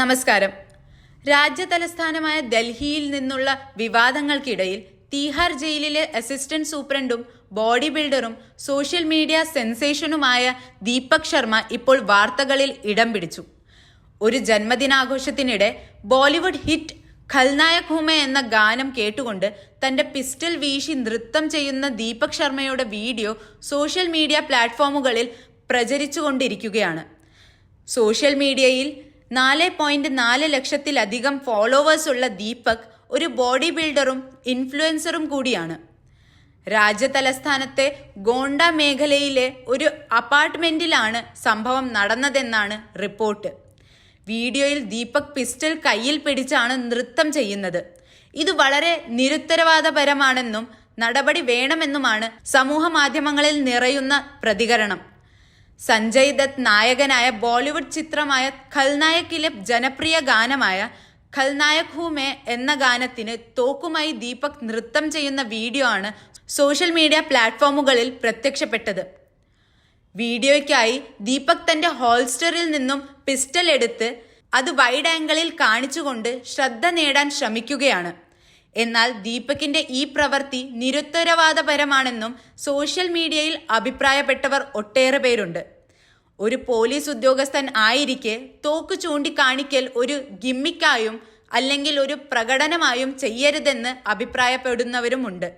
നമസ്കാരം. രാജ്യതലസ്ഥാനമായ ഡൽഹിയിൽ നിന്നുള്ള വിവാദങ്ങൾക്കിടയിൽ തീഹാർ ജയിലിലെ അസിസ്റ്റന്റ് സൂപ്രണ്ടും ബോഡി ബിൽഡറും സോഷ്യൽ മീഡിയ സെൻസേഷനുമായ ദീപക് ശർമ്മ ഇപ്പോൾ വാർത്തകളിൽ ഇടം പിടിച്ചു. ഒരു ജന്മദിനാഘോഷത്തിനിടെ ബോളിവുഡ് ഹിറ്റ് ഖൽനായക് ഹൂമെ എന്ന ഗാനം കേട്ടുകൊണ്ട് തന്റെ പിസ്റ്റൽ വീശി നൃത്തം ചെയ്യുന്ന ദീപക് ശർമ്മയുടെ വീഡിയോ സോഷ്യൽ മീഡിയ പ്ലാറ്റ്ഫോമുകളിൽ പ്രചരിച്ചുകൊണ്ടിരിക്കുകയാണ്. സോഷ്യൽ മീഡിയയിൽ നാല് പോയിന്റ് നാല് ലക്ഷത്തിലധികം ഫോളോവേഴ്സ് ഉള്ള ദീപക് ഒരു ബോഡി ബിൽഡറും ഇൻഫ്ലുവൻസറും കൂടിയാണ്. രാജ്യതലസ്ഥാനത്തെ ഗോണ്ട മേഖലയിലെ ഒരു അപ്പാർട്ട്മെന്റിലാണ് സംഭവം നടന്നതെന്നാണ് റിപ്പോർട്ട് വീഡിയോയിൽ ദീപക് പിസ്റ്റൽ കയ്യിൽ പിടിച്ചാണ് നൃത്തം ചെയ്യുന്നത്. ഇത് വളരെ നിരുത്തരവാദപരമാണെന്നും നടപടി വേണമെന്നുമാണ് സമൂഹ മാധ്യമങ്ങളിൽ നിറയുന്ന പ്രതികരണം. സഞ്ജയ് ദത്ത് നായകനായ ബോളിവുഡ് ചിത്രമായ ഖൽനായക്കിലെ ജനപ്രിയ ഗാനമായ ഖൽനായക് ഹൂമേ എന്ന ഗാനത്തിന് തോക്കുമായി ദീപക് നൃത്തം ചെയ്യുന്ന വീഡിയോ ആണ് സോഷ്യൽ മീഡിയ പ്ലാറ്റ്ഫോമുകളിൽ പ്രത്യക്ഷപ്പെട്ടത്. വീഡിയോയ്ക്കായി ദീപക് തന്റെ ഹോൾസ്റ്ററിൽ നിന്നും പിസ്റ്റൽ എടുത്ത് അത് വൈഡ് ആംഗിളിൽ കാണിച്ചുകൊണ്ട് ശ്രദ്ധ നേടാൻ ശ്രമിക്കുകയാണ്. എന്നാൽ ദീപകിന്റെ ഈ പ്രവൃത്തി നിരുത്തരവാദപരമാണെന്നും സോഷ്യൽ മീഡിയയിൽ അഭിപ്രായപ്പെട്ടവർ ഒട്ടേറെ പേരുണ്ട്. ഒരു പോലീസ് ഉദ്യോഗസ്ഥൻ ആയിരിക്കെ തോക്ക് ചൂണ്ടിക്കാണിക്കൽ ഒരു ഗിമ്മിക്കായും അല്ലെങ്കിൽ ഒരു പ്രകടനമായും ചെയ്യരുതെന്ന് അഭിപ്രായപ്പെടുന്നവരുമുണ്ട്.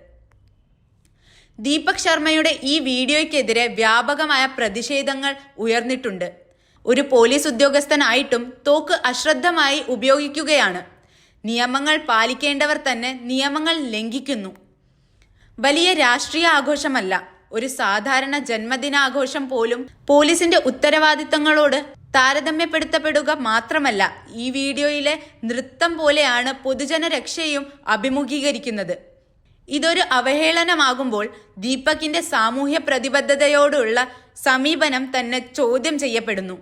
ദീപക് ശർമ്മയുടെ ഈ വീഡിയോയ്ക്കെതിരെ വ്യാപകമായ പ്രതിഷേധങ്ങൾ ഉയർന്നിട്ടുണ്ട്. ഒരു പോലീസ് ഉദ്യോഗസ്ഥനായിട്ടും തോക്ക് അശ്രദ്ധമായി ഉപയോഗിക്കുകയാണ്. നിയമങ്ങൾ പാലിക്കേണ്ടവർ തന്നെ നിയമങ്ങൾ ലംഘിക്കുന്നു. വലിയ രാഷ്ട്രീയ ആഘോഷമല്ല ഒരു സാധാരണ ജന്മദിനാഘോഷം പോലും പോലീസിന്റെ ഉത്തരവാദിത്തങ്ങളോട് താരതമ്യപ്പെടുത്തപ്പെടുക മാത്രമല്ല ഈ വീഡിയോയിലെ നൃത്തം പോലെയാണ് പൊതുജന രക്ഷയും അഭിമുഖീകരിക്കുന്നത്. ഇതൊരു അവഹേളനമാകുമ്പോൾ ദീപകിന്റെ സാമൂഹ്യ പ്രതിബദ്ധതയോടുള്ള സമീപനം തന്നെ ചോദ്യം ചെയ്യപ്പെടുന്നു.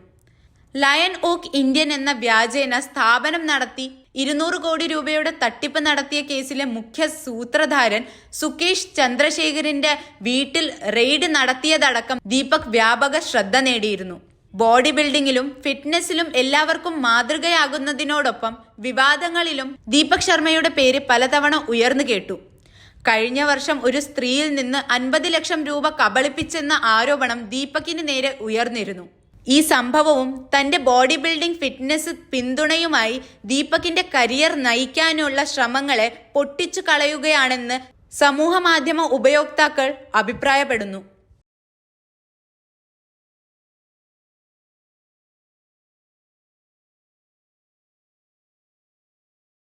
ലയൺ ഓക്ക് ഇന്ത്യൻ എന്ന വ്യാജേന സ്ഥാപനം നടത്തി ഇരുന്നൂറ് കോടി രൂപയുടെ തട്ടിപ്പ് നടത്തിയ കേസിലെ മുഖ്യ സൂത്രധാരൻ സുകേഷ് ചന്ദ്രശേഖരന്റെ വീട്ടിൽ റെയ്ഡ് നടത്തിയതടക്കം ദീപക് വ്യാപക ശ്രദ്ധ നേടിയിരുന്നു. ബോഡി ബിൽഡിങ്ങിലും ഫിറ്റ്നസിലും എല്ലാവർക്കും മാതൃകയാകുന്നതിനോടൊപ്പം വിവാദങ്ങളിലും ദീപക് ശർമ്മയുടെ പേര് പലതവണ ഉയർന്നു കേട്ടു. കഴിഞ്ഞ വർഷം ഒരു സ്ത്രീയിൽ നിന്ന് അൻപത് ലക്ഷം രൂപ കബളിപ്പിച്ചെന്ന ആരോപണം ദീപകിന് നേരെ ഉയർന്നിരുന്നു. ഈ സംഭവവും തന്റെ ബോഡി ബിൽഡിംഗ് ഫിറ്റ്നസ് പിന്തുണയുമായി ദീപകിന്റെ കരിയർ നയിക്കാനുള്ള ശ്രമങ്ങളെ പൊട്ടിച്ചു കളയുകയാണെന്ന് സമൂഹമാധ്യമ ഉപയോക്താക്കൾ അഭിപ്രായപ്പെടുന്നു.